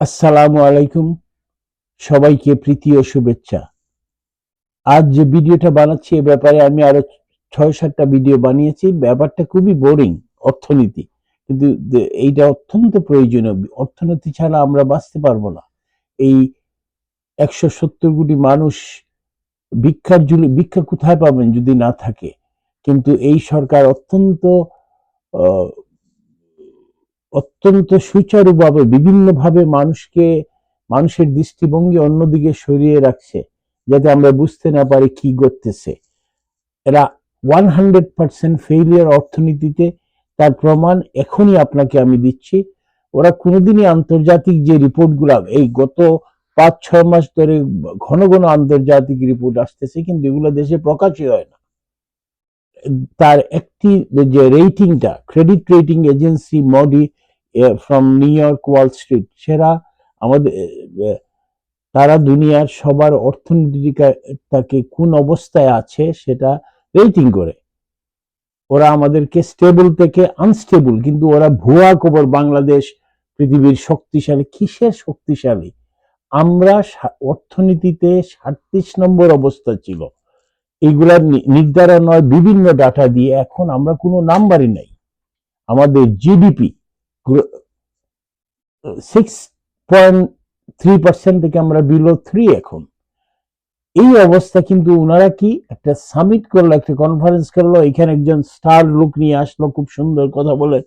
আসসালামু আলাইকুম। সবাইকে প্রীতি ও শুভেচ্ছা। আজ যে ভিডিওটা বানাচ্ছি, এ ব্যাপারে আমি আরও ছয় সাতটা ভিডিও বানিয়েছি। ব্যাপারটা খুবই বোরিং অর্থনীতি। কিন্তু এইটা অত্যন্ত প্রয়োজনীয়। অর্থনীতি ছাড়া আমরা বাঁচতে পারব না। এই একশো সত্তর কোটি মানুষ ভিক্ষার জন্য, ভিক্ষা কোথায় পাবেন যদি না থাকে? কিন্তু এই সরকার অত্যন্ত অত্যন্ত সুচারুভাবে, বিভিন্নভাবে মানুষকে, মানুষের দৃষ্টিভঙ্গি অন্যদিকে সরিয়ে রাখছে, যাতে আমরা বুঝতে না পারি কি করতেছে এরা ওয়ান হান্ড্রেড পার্সেন্ট ফেইলিয়ার অর্থনীতিতে, তার প্রমাণ এখনই আপনাকে আমি দিচ্ছি। ওরা কোনোদিনই আন্তর্জাতিক যে রিপোর্টগুলো এই গত পাঁচ ছয় মাস ধরে ঘন ঘন আন্তর্জাতিক রিপোর্ট আসতেছে, কিন্তু এগুলো দেশে প্রকাশই হয় না। তার একটি যে রেটিংটা credit rating agency Moody from New York Wall Street সেরা আমাদের তারা দুনিয়ার সবার অর্থনীতিটাকে কোন অবস্থায় আছে সেটা রেটিং করে। ওরা আমাদেরকে স্টেবল থেকে আনস্টেবল কিন্তু ওরা ভুয়া খবর বাংলাদেশ পৃথিবীর শক্তিশালী। কিসের শক্তিশালী? আমরা অর্থনীতিতে সাতত্রিশ নম্বর অবস্থা ছিল। এইগুলার নির্ধারণ হয় বিভিন্ন ডাটা দিয়ে। এখন আমরা কোনো নাম্বারই নাই। আমাদের GDP six point three percent থেকে আমরা বিলো থ্রি এখন। এই অবস্থা কিন্তু ওনারা কি একটা সামিট করল, একটা কনফারেন্স করল, এখানে একজন স্টার লোক নিয়ে আসলো, খুব সুন্দর কথা বলে।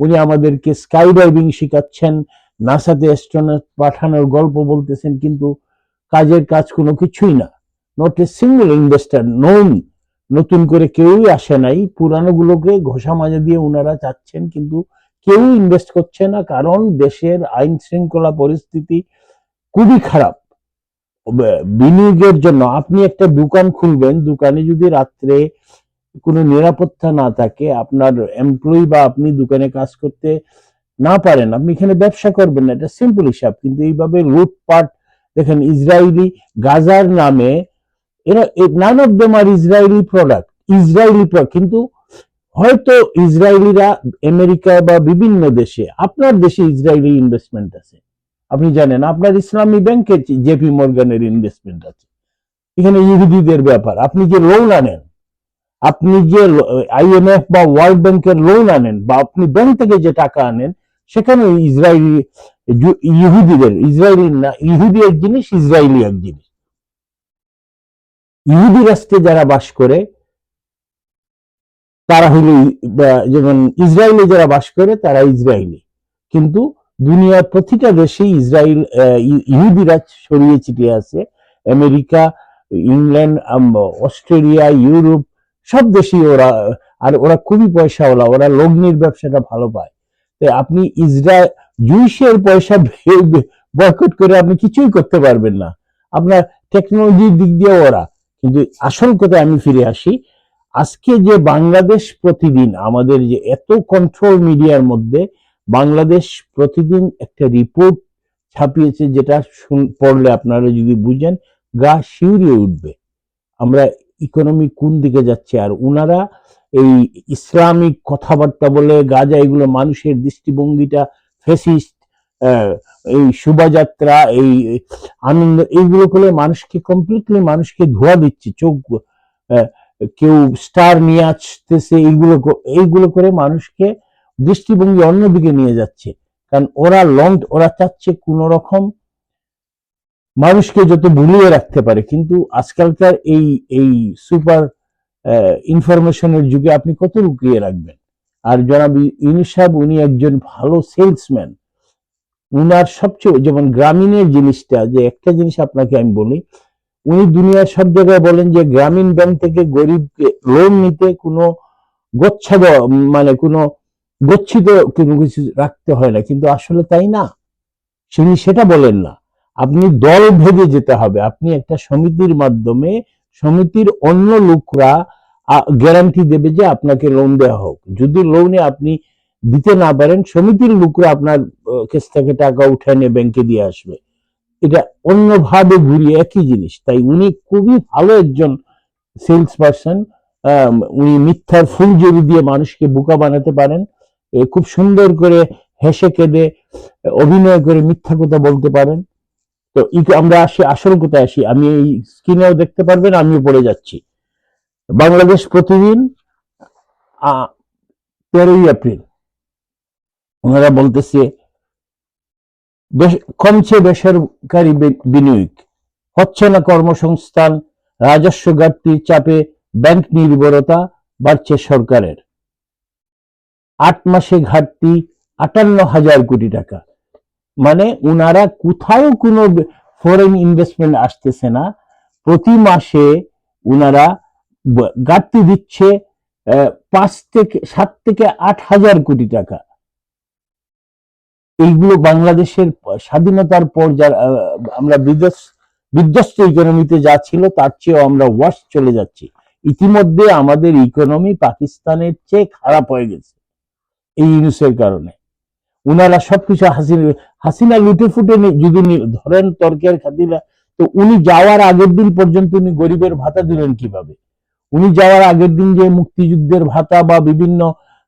উনি আমাদেরকে স্কাই শেখাচ্ছেন নাসাতে অ্যাস্ট্রোনট পাঠানোর গল্প বলতেছেন, কিন্তু কাজের কাজ কোনো কিছুই না। Not a single investor known নতুন করে কেউই আসে নাই। পুরানো গুলোকে ঘষা মাজা দিয়ে ওনারা চাচ্ছেন কিন্তু কেউ ইনভেস্ট করছে না, কারণ দেশের আইন শৃঙ্খলা পরিস্থিতি খুবই খারাপ। বিনিয়োগের জন্য আপনি একটা দোকান খুলবেন, দোকানে যদি রাত্রে কোনো নিরাপত্তা না থাকে, আপনার এমপ্লয়ি বা আপনি দোকানে কাজ করতে না পারেন, আপনি এখানে ব্যবসা করবেন না, এটা সিম্পল হিসাব। কিন্তু এইভাবে লুটপাট, দেখেন ইসরায়েলি গাজার নামে, এরা নান অফ দেম আর ইসরায়েলি প্রোডাক্ট ইসরায়েলি কিন্তু হয়তো ইসরায়েলিরা আমেরিকা বা বিভিন্ন দেশে, আপনার দেশে ইসরায়েলি ইনভেস্টমেন্ট আছে। আপনি জানেন, আপনার ইসলামী ব্যাংকে জেপি মর্গানের ইনভেস্টমেন্ট আছে। এখানে ইহুদিদের ব্যাপার, আপনি যে লোন আনেন, আপনি যে আইএমএফ বা ওয়ার্ল্ড ব্যাংকের লোন আনেন, বা আপনি ব্যাংক থেকে যে টাকা আনেন, সেখানে ইসরায়েলি, ইহুদিদের, ইসরায়েলি না, ইহুদি এক জিনিস, ইসরায়েলি এক জিনিস। ইহুদি রাষ্ট্রে যারা বাস করে তারা হলো যেমন ইসরায়েলে যারা বাস করে, তারা ইসরায়েলি। কিন্তু দুনিয়ার প্রতিটা দেশে ইসরায়েল ইহুদিরা ছড়িয়ে ছিটিয়ে আছে। আমেরিকা, ইংল্যান্ড অস্ট্রেলিয়া, ইউরোপ, সব দেশেই ওরা, আর ওরা খুবই পয়সাওয়ালা, ওরা লগ্নির ব্যবসাটা ভালো পায়। তো আপনি ইসরায়েল জুইসের পয়সা বয়কট করে আপনি কিছুই করতে পারবেন না। আপনার টেকনোলজির দিক দিয়ে ওরা। কিন্তু আসল কথা আমি ফিরে আসি আজকে যে বাংলাদেশ প্রতিদিন, আমাদের যে এত কন্ট্রোল মিডিয়ার মধ্যে, বাংলাদেশ প্রতিদিন একটা রিপোর্ট ছাপিয়েছে যেটা পড়লে আপনারা যদি বুঝেন, গা শিউরিয়ে উঠবে। আমরা ইকোনমি কোন দিকে যাচ্ছে, আর উনারা এই ইসলামিক কথাবার্তা বলে গাজা, এগুলো মানুষের দৃষ্টিভঙ্গিটা ফেসিস্ট এই শোভাযাত্রা, এই আনন্দ, এইগুলো করে মানুষকে কমপ্লিটলি মানুষকে ধোয়া দিচ্ছে, চোখ কেউ স্টার নিয়ে আসতেছে, এইগুলো এইগুলো করে মানুষকে দৃষ্টিভঙ্গি অন্যদিকে নিয়ে যাচ্ছে। কারণ ওরা লং ওরা চাচ্ছে কোন রকম মানুষকে যত ভুলিয়ে রাখতে পারে। কিন্তু আজকালকার এই এই সুপার ইনফরমেশনের যুগে আপনি কত লুকিয়ে রাখবেন? আর জনাব ইউনুস সাহেব উনি একজন ভালো সেলসম্যান উনার সবচেয়ে, যেমন গ্রামীণের জিনিসটা, যে একটা জিনিস আপনাকে আমি বলি উনি দুনিয়ার সব জায়গায় বলেন যে গ্রামীণ ব্যাংক থেকে গরিবকে লোন নিতে কোনো গচ্ছাদ মানে কোনো গচ্ছিত কোনো কিছু রাখতে হয় না। কিন্তু আসলে তাই না? তিনি সেটা বলেন না। আপনি দল ভেদে যেতে হবে। আপনি একটা সমিতির মাধ্যমে সমিতির অন্য লোকরা গ্যারান্টি দেবে যে আপনাকে লোন দেওয়া হোক। যদি লোনে আপনি দিতে না পারেন, সমিতির লোকরা আপনার কাছ থেকে টাকা উঠে নিয়ে ব্যাংকে দিয়ে আসবে। এটা অন্যভাবে ঘুরিয়ে একই জিনিস। তাই উনি খুবই ভালো একজন সেলস পার্সন উনি মিথ্যার ফুলজুরি দিয়ে মানুষকে বোকা বানাতে পারেন খুব সুন্দর করে হেসে কেঁদে অভিনয় করে মিথ্যা কথা বলতে পারেন। তো আমরা আসি, আসল কোথায় আসি। আমি এই স্ক্রিনেও দেখতে পারবেন, আমিও পড়ে যাচ্ছি। বাংলাদেশ প্রতিদিন তেরোই এপ্রিল। ওনারা বলতেছে কমছে বেসরকারি বিনিয়োগ। হচ্ছে না কর্মসংস্থান, রাজস্ব ঘাটতির চাপে ব্যাংক নির্ভরতা বাড়ছে সরকারের। আট মাসে ঘাটতি আটান্ন হাজার কোটি টাকা। মানে উনারা কোথাও কোনো ফরেন ইনভেস্টমেন্ট আসতেছে না। প্রতি মাসে উনারা ঘাটতি দিচ্ছে পাঁচ থেকে, সাত থেকে আট হাজার কোটি টাকা। এইগুলো বাংলাদেশের স্বাধীনতার পর যারা আমরা বিধ্বস বিধ্বস্ত ইকোনমিতে যা ছিল, তার চেয়েও আমরা ওয়ার্স চলে যাচ্ছি। ইতিমধ্যে আমাদের ইকোনমি পাকিস্তানের চেয়ে খারাপ হয়ে গেছে এই ইউনুসের কারণে। উনারা সবকিছু হাসিনা হাসিনা লুটে ফুটে যদি ধরেন তর্কের খাতিরা, তো উনি যাওয়ার আগের দিন পর্যন্ত উনি গরিবের ভাতা দিলেন কীভাবে? উনি যাওয়ার আগের দিন যে মুক্তিযুদ্ধের ভাতা বা বিভিন্ন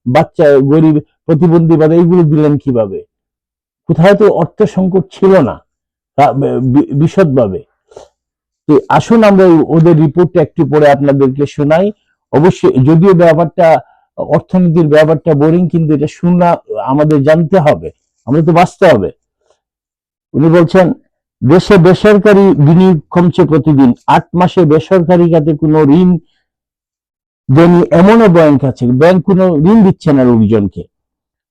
বাচ্চা, গরিব প্রতিবন্ধী ভাতা, এইগুলো দিলেন কীভাবে? কোথাও তো অর্থ সংকট ছিল না বিশদভাবে। তো আসুন আমরা ওদের রিপোর্টটা একটু পরে আপনাদেরকে শোনাই। অবশ্যই যদিও ব্যাপারটা, অর্থনীতির ব্যাপারটা বোরিং কিন্তু এটা শোনা আমাদের জানতে হবে, আমরা তো বাঁচতে হবে। উনি বলছেন, দেশে বেসরকারি বিনিয়োগ কমছে প্রতিদিন, আট মাসে বেসরকারি খাতে কোনো ঋণ দেনি এমনও ব্যাংক আছে ব্যাংক কোনো ঋণ দিচ্ছে না লোকজনকে।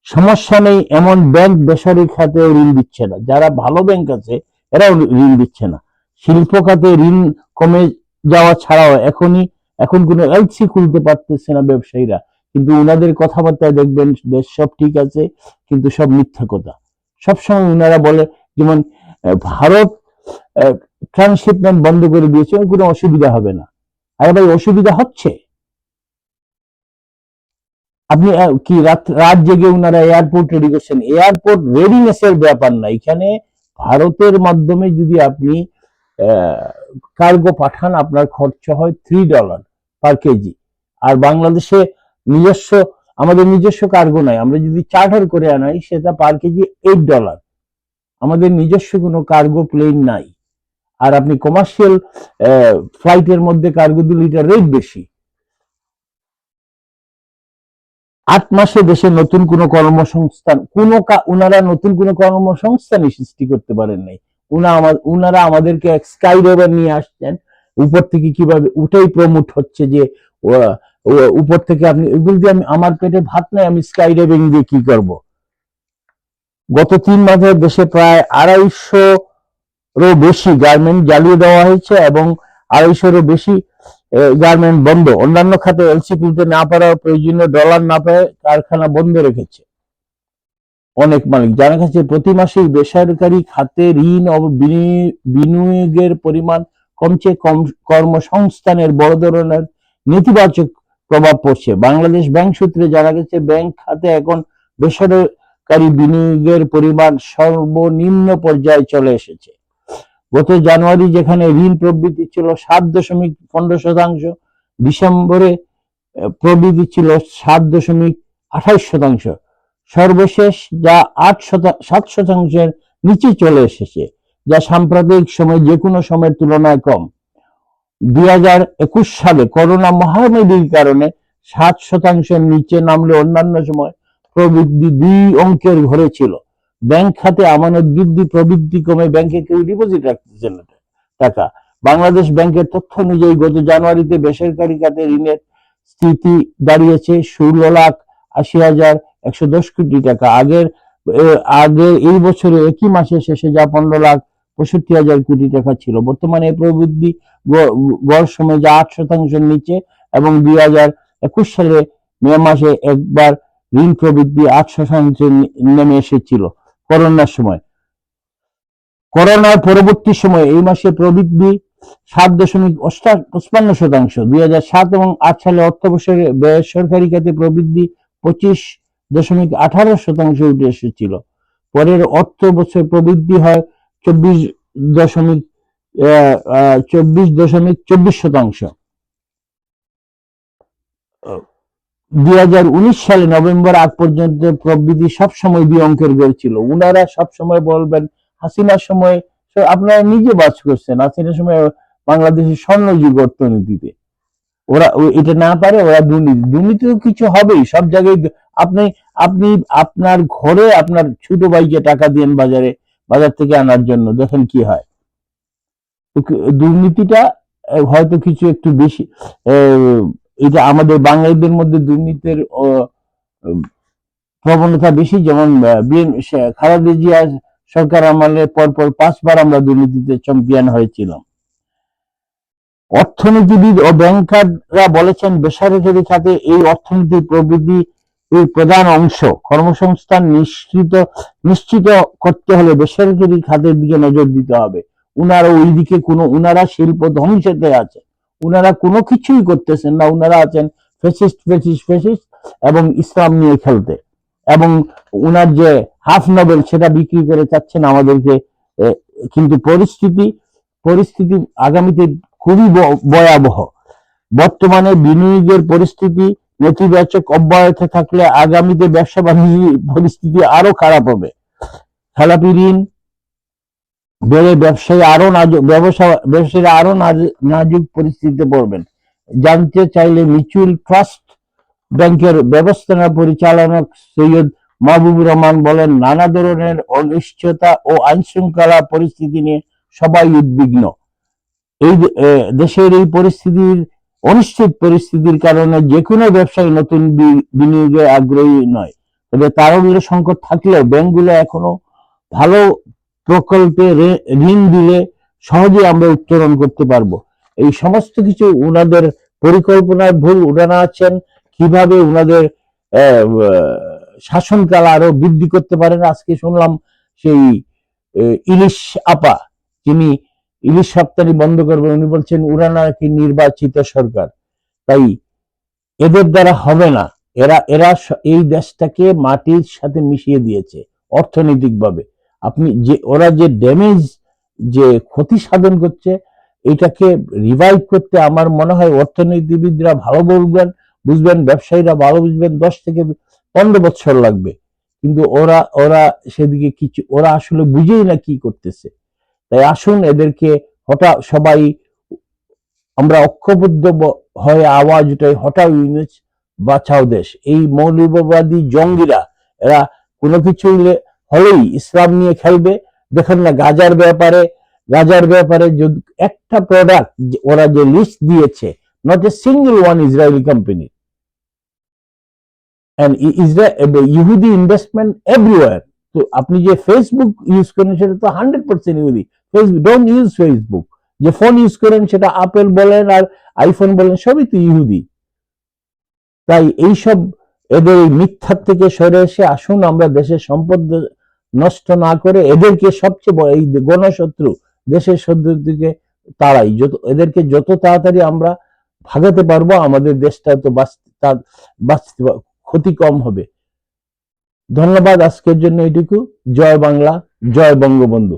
সমস্যা নেই, এমন ব্যাংক বেসরকারি খাতেও ঋণ দিচ্ছে না। যারা ভালো ব্যাংক আছে, এরাও ঋণ দিচ্ছে না। শিল্প খাতে ঋণ কমে যাওয়া ছাড়াও এখনই, এখন কোনো এলসি খুলতে পারতেছে না ব্যবসায়ীরা। কিন্তু উনাদের কথাবার্তায় দেখবেন, দেশ সব ঠিক আছে, কিন্তু সব মিথ্যা কথা। সবসময় উনারা বলে, যেমন ভারত ট্রান্সশিপমেন্ট বন্ধ করে দিয়েছে কোনো অসুবিধা হবে না। আরে ভাই, অসুবিধা হচ্ছে? আপনি কি, রাত রাত জেগে উনারা এয়ারপোর্ট রেডি করছেন? এয়ারপোর্ট রেডিনেস এর ব্যাপার না। এখানে ভারতের মাধ্যমে যদি আপনি কার্গো পাঠান, আপনার খরচ হয় three dollar per K G আর বাংলাদেশে নিজস্ব, আমাদের নিজস্ব কার্গো নাই। আমরা যদি চার্টার করে আনাই, সেটা পার কেজি এইট ডলার আমাদের নিজস্ব কোনো কার্গো প্লেন নাই। আর আপনি কমার্শিয়াল ফ্লাইটের মধ্যে কার্গো দিলে এটা রেট বেশি। আট মাসে দেশে নতুন কোনো কর্মসংস্থান, কোন উনারা নতুন কোনো কর্মসংস্থানই সৃষ্টি করতে পারেন নাই। উনা আমা- উনারা আমাদেরকে এক স্কাই রেভার নিয়ে আসছেন। উপর থেকে কীভাবে উঠেই প্রমোট হচ্ছে যে উপর থেকে আপনি এগুলো দিয়ে আমি, আমার পেটে ভাত নাই, আমি স্কাই রেভিং দিয়ে কি করব? গত তিন মাসে দেশে প্রায় আড়াইশো রো বেশি গার্মেন্ট জ্বালিয়ে দেওয়া হয়েছে এবং আড়াইশোরও বেশি গার্মেন্ট বন্ধ। অন্যান্য খাতে এলসি তুলতে না পারার প্রয়োজনীয় ডলার না পেয়ে কারখানা বন্ধ রেখেছে। অনেক মালিক জানা গেছে, প্রতি মাসেই বেসরকারি খাতে ঋণ বিনি- বিনিয়োগের পরিমাণ কমছে, কম, কর্মসংস্থানের বড় ধরনের নেতিবাচক প্রভাব পড়ছে। বাংলাদেশ ব্যাংক সূত্রে জানা গেছে, ব্যাংক খাতে এখন বেসরকারি বিনিয়োগের পরিমাণ সর্বনিম্ন পর্যায়ে চলে এসেছে। গত জানুয়ারি যেখানে ঋণ প্রবৃদ্ধি ছিল সাত দশমিক পনেরো শতাংশ, ডিসেম্বরে প্রবৃদ্ধি ছিল সাত দশমিক আঠাইশ শতাংশ। সর্বশেষ যা আট শতা, সাত শতাংশের নিচে চলে এসেছে, যা সাম্প্রতিক সময় যে কোনো সময়ের তুলনায় কম। দুই হাজার একুশ সালে করোনা মহামারীর কারণে সাত শতাংশের নিচে নামলে অন্যান্য সময় প্রবৃদ্ধি দুই অঙ্কের ঘরে ছিল। ব্যাংক খাতে আমানত বৃদ্ধি প্রবৃদ্ধি কমে ব্যাংকে কেউ ডিপোজিট রাখতেছে না টাকা। বাংলাদেশ ব্যাংকের তথ্য অনুযায়ী গত জানুয়ারিতে বেসরকারি খাতে ঋণের স্থিতি দাঁড়িয়েছে ষোলো লাখ আশি হাজার একশো দশ কোটি টাকা। আগের আগে এই বছরে একই মাসের শেষে যা পনেরো লাখ পঁয়ষট্টি হাজার কোটি টাকা ছিল। বর্তমানে প্রবৃদ্ধি গড় সময় যা আট শতাংশের নিচে এবং দুই হাজার একুশ সালে মে মাসে একবার ঋণ প্রবৃদ্ধি আট শতাংশে নেমে এসেছিল। করোনার সময়। করোনার পরবর্তী সময়ে এই মাসে প্রবৃদ্ধি সাত দশমিক পঁচপান্ন শতাংশ। দুই হাজার সাত এবং আট সালে অর্থ বছরে বেসরকারি খাতে প্রবৃদ্ধি পঁচিশ দশমিক আঠারো শতাংশ উঠে এসেছিল। পরের অর্থ বছর প্রবৃদ্ধি হয় চব্বিশ দশমিক চব্বিশ দশমিক চব্বিশ শতাংশ। দুই হাজার উনিশ সালে নভেম্বর আগ পর্যন্ত প্রবৃদ্ধি সবসময় দুই অঙ্কের গড় ছিল। উনারা সবসময় বলবেন, হাসিনার সময় আপনারা নিজে বাস করছেন, হাসিনার সময় বাংলাদেশের স্বর্ণ স্বর্ণযুগ অর্থনীতিতে। ওরা, এটা না পারে ওরা দুর্নীতি দুর্নীতিও কিছু হবেই, সব জায়গায় আপনি আপনি আপনার ঘরে আপনার ছোট ভাইকে টাকা দিয়েন বাজারে, বাজার থেকে আনার জন্য, দেখেন কি হয়। দুর্নীতিটা হয়তো কিছু একটু বেশি এটা আমাদের বাঙালিদের মধ্যে দুর্নীতির প্রবণতা বেশি, যেমন খালেদা জিয়া সরকার আমলে পরপর পাঁচবার আমরা দুর্নীতিতে চ্যাম্পিয়ন হয়েছিলাম। অর্থনীতিবিদ ও ব্যাংকাররা বলেছেন বেসরকারি খাতে এই অর্থনীতির প্রবৃদ্ধি এর প্রধান অংশ। কর্মসংস্থান নিশ্চিত নিশ্চিত করতে হলে বেসরকারি খাতের দিকে নজর দিতে হবে, উনারা ওই দিকে কোনো, উনারা শিল্প ধ্বংসতে আছে। উনারা কোনো কিছুই করতেছেন না। উনারা আছেন ফেসিস্ট ফেসিস্ট ফেসিস্ট এবং ইসলাম নিয়ে খেলতে। এবং উনার যে হাফ নোবেল সেটা বিক্রি করে চাচ্ছেন আমাদেরকে কিন্তু পরিস্থিতি পরিস্থিতি আগামীতে খুবই ভয়াবহ। বর্তমানে বিনিয়োগের পরিস্থিতি নেতিবাচক অব্যাহত থাকলে আগামীতে ব্যবসা বাণিজ্য পরিস্থিতি আরও খারাপ হবে। খেলাপি ঋণ বেড়ে ব্যবসায়ী আরও নাজুক ব্যবসা, ব্যবসায়ীরা আরও নাজুক পরিস্থিতিতে পড়বেন। জানতে চাইলে মিউচুয়াল ট্রাস্ট ব্যাংকের ব্যবস্থাপনা পরিচালক সৈয়দ মাহবুবুর রহমান বলেন, নানা ধরনের অনিশ্চয়তা ও আইনশৃঙ্খলা পরিস্থিতি নিয়ে সবাই উদ্বিগ্ন। এই দেশের এই পরিস্থিতির, অনিশ্চিত পরিস্থিতির কারণে যে কোনো ব্যবসায়ী নতুন বিনিয়োগে আগ্রহী নয়। তবে তারল্য সংকট থাকলেও ব্যাংকগুলো এখনও ভালো প্রকল্পে ঋণ দিলে সহজে আমরা উত্তোলন করতে পারব। এই সমস্ত কিছু উনাদের পরিকল্পনার ভুল উনারা আছেন। কীভাবে উনাদের শাসনকাল আরও বৃদ্ধি করতে পারেন আজকে শুনলাম সেই ইলিশ আপা, যিনি ইলিশ রপ্তানি বন্ধ করবেন, উনি বলছেন উরা নাকি নির্বাচিত সরকার। তাই এদের দ্বারা হবে না। এরা এরা এই দেশটাকে মাটির সাথে মিশিয়ে দিয়েছে অর্থনৈতিকভাবে। আপনি যে, ওরা যে ড্যামেজ যে ক্ষতি সাধন করছে, এটাকে রিভাইভ করতে আমার মনে হয় অর্থনীতিবিদরা ভালো বলবেন, বুঝবেন, ব্যবসায়ীরা ভালো বুঝবেন, দশ থেকে পনেরো বছর লাগবে। কিন্তু ওরা ওরা সেদিকে কিছু, ওরা আসলে বুঝেই না কি করতেছে। তাই আসুন এদেরকে হঠাৎ সবাই আমরা ঐক্যবদ্ধ ব- হয়ে আওয়াজ উঠাই হঠাৎ ইউনিট বাঁচাও দেশ। এই মৌলবাদী জঙ্গিরা, এরা কোনো কিছু হলেই ইসলাম নিয়ে খেলবে। দেখেন না, গাজার ব্যাপারে গাজার ব্যাপারে যদি একটা প্রোডাক্ট ওরা যে লিস্ট দিয়েছে not a single one Israeli company ইহুদি ইনভেস্টমেন্ট এভরিওয়ার তো আপনি যে ফেসবুক ইউজ করেন, সেটা তো হান্ড্রেড পার্সেন্ট ইহুদি। ফেসবুক ডোন্ট ইউজ ফেসবুক যে ফোন ইউজ করেন, সেটা আপেল বলেন আর আইফোন বলেন, সবই তো ইহুদি। তাই এইসব এদের এই মিথ্যার থেকে সরে এসে আসুন, আমরা দেশের সম্পদ নষ্ট না করে এদেরকে সবচেয়ে বড়, এই গণশত্রু দেশের শত্রুর দিকে তাড়াই যত, এদেরকে যত তাড়াতাড়ি আমরা ভাগাতে পারব, আমাদের দেশটা তো বাঁচতে ক্ষতি কম হবে। ধন্যবাদ আজকের জন্য এটুকু জয় বাংলা, জয় বঙ্গবন্ধু।